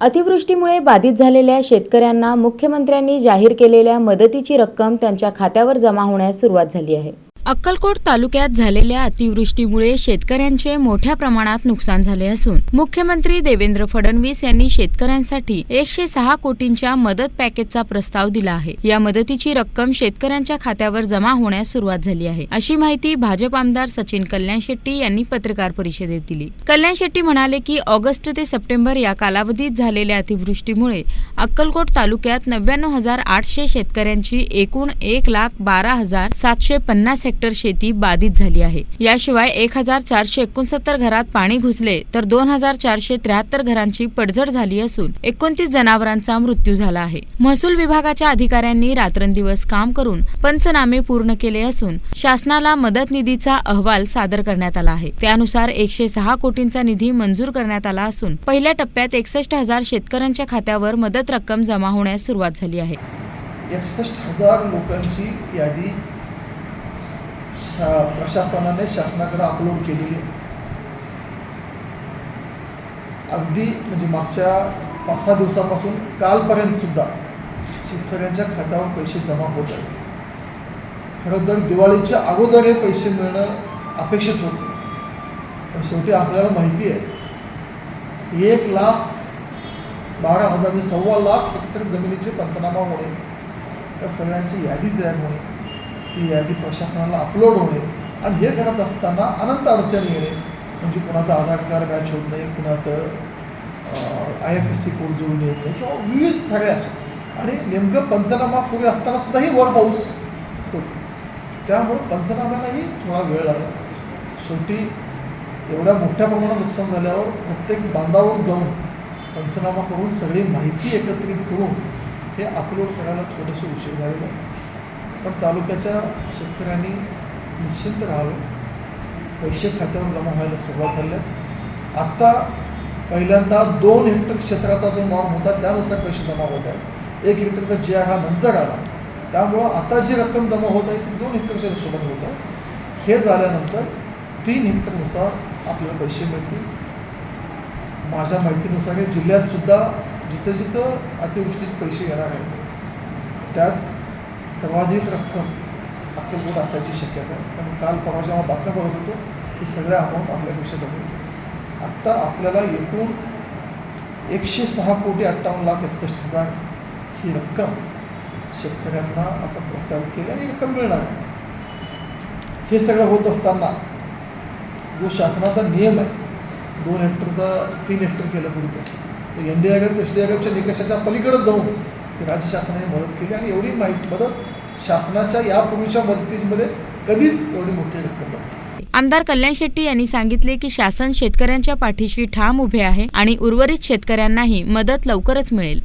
अतिवृष्टीमुळे बाधित झालेल्या शेतकऱ्यांना मुख्यमंत्र्यांनी जाहीर केलेल्या मदतीची रक्कम त्यांच्या खात्यावर जमा होण्यास सुरुवात झाली आहे. अक्कलकोट तालुक्यात झालेल्या अतिवृष्टीमुळे शेतकऱ्यांचे मोठ्या प्रमाणात नुकसान झाले असून मुख्यमंत्री देवेंद्र फडणवीस यांनी शेतकऱ्यांसाठी एकशे सहा कोटींच्या मदत पॅकेजचा प्रस्ताव दिला आहे. या मदतीची रक्कम शेतकऱ्यांच्या खात्यावर जमा होण्यास सुरुवात झाली आहे. अशी माहिती भाजप आमदार सचिन कल्याण शेट्टी यांनी पत्रकार परिषदेत दिली. कल्याण शेट्टी म्हणाले की ऑगस्ट ते सप्टेंबर या कालावधीत झालेल्या अतिवृष्टीमुळे अक्कलकोट तालुक्यात नव्याण्णव हजार आठशे शेतकऱ्यांची एकूण एक लाख बारा हजार सातशे पन्नास हेक्टर शेती बाधित झाली आहे. याशिवाय एक हजार चारशे एकोणसत्तर घरात पाणी घुसले तर दोन हजार चारशे त्र्याहत्तर घरांची पडझड झाली असून एकोणतीस जनावरांचा मृत्यू झाला आहे. महसूल विभागाच्या अधिकाऱ्यांनी रात्रंदिवस काम करून पंचनामे पूर्ण केले असून शासनाला मदत निधीचा अहवाल सादर करण्यात आला आहे. त्यानुसार एकशे सहा कोटींचा निधी मंजूर करण्यात आला असून पहिल्या टप्प्यात एकसष्ट हजार शेतकऱ्यांच्या खात्यावर मदत रक्कम जमा होण्यास सुरुवात झाली आहे. एकसष्ट हजार लोकांची यादी शा प्रशासनाने शासनाकडे अपलोड केलेली आहे. अगदी म्हणजे मागच्या पाच सहा दिवसापासून कालपर्यंत सुद्धा शेतकऱ्यांच्या खात्यावर पैसे जमा होत आहेत. खरं तर दिवाळीच्या अगोदर हे पैसे मिळणं अपेक्षित होतं. पण शेवटी आपल्याला माहिती आहे एक लाख बारा हजार म्हणजे सव्वा लाख हेक्टर जमिनीचे पंचनामा होणे त्या सगळ्यांची यादी तयार होणे ती यादी प्रशासनाला अपलोड होणे आणि हे करत असताना अनंत अडचणी येणे. म्हणजे कुणाचं आधार कार्ड मॅच होत नाही कुणाचं I F S C code जुळून येत नाही किंवा विविध सगळ्या अशा. आणि नेमकं पंचनामा सुरू असताना सुद्धाही वर पाऊस होतो. त्यामुळं पंचनाम्यालाही थोडा वेळ लागला. शेवटी एवढ्या मोठ्या प्रमाणात नुकसान झाल्यावर प्रत्येक बांधावर जाऊन पंचनामा करून सगळी माहिती एकत्रित करून हे अपलोड करायला थोडंसं उशीर झालेलं आहे. पण तालुक्याच्या शेतकऱ्यांनी निश्चिंत राहावे. पैसे खात्यावर जमा व्हायला सुरुवात झाली आहे. आत्ता पहिल्यांदा दोन हेक्टर क्षेत्राचा जो नॉर्म होता त्यानुसार पैसे जमा होत आहेत. एक हेक्टरचा जे आर हा नंतर आला. त्यामुळं आता जी रक्कम जमा होत आहे ती दोन हेक्टरच्या क्षेत्रासोबत होत आहे. हे झाल्यानंतर तीन हेक्टरनुसार आपल्याला पैसे मिळतील. माझ्या माहितीनुसार हे जिल्ह्यात सुद्धा जिथं जिथं अतिवृष्टीचे पैसे येणार आहेत त्यात सर्वाधिक रक्कम अक्कलकोट असायची शक्यता. आहे पण काल परवा जेव्हा बातम्या बघत होतो हे सगळ्या अमाऊंट आपल्यापेक्षा कमी आत्ता आपल्याला एकूण एकशे सहा कोटी अठ्ठावन्न लाख एकसष्ट हजार ही रक्कम शेतकऱ्यांना आपण प्रस्तावित केली आणि रक्कम मिळणार आहे. हे सगळं होत असताना जो शासनाचा नियम आहे दोन हेक्टरचा तीन हेक्टर केलं पूर्वी N D R F S D R एफच्या निकषाच्या पलीकडे जाऊन ते राज्य शासनाने मदत केली आणि एवढी माहिती मदत शासनाच्या यापूर्वीच्या मदतीमध्ये कधीच एवढी मोठी रक्कम नव्हती. आमदार कल्याण शेट्टी यांनी सांगितले की शासन शेतकऱ्यांच्या पाठीशी ठाम उभे आहे आणि उर्वरित शेतकऱ्यांनाही मदत लवकरच मिळेल.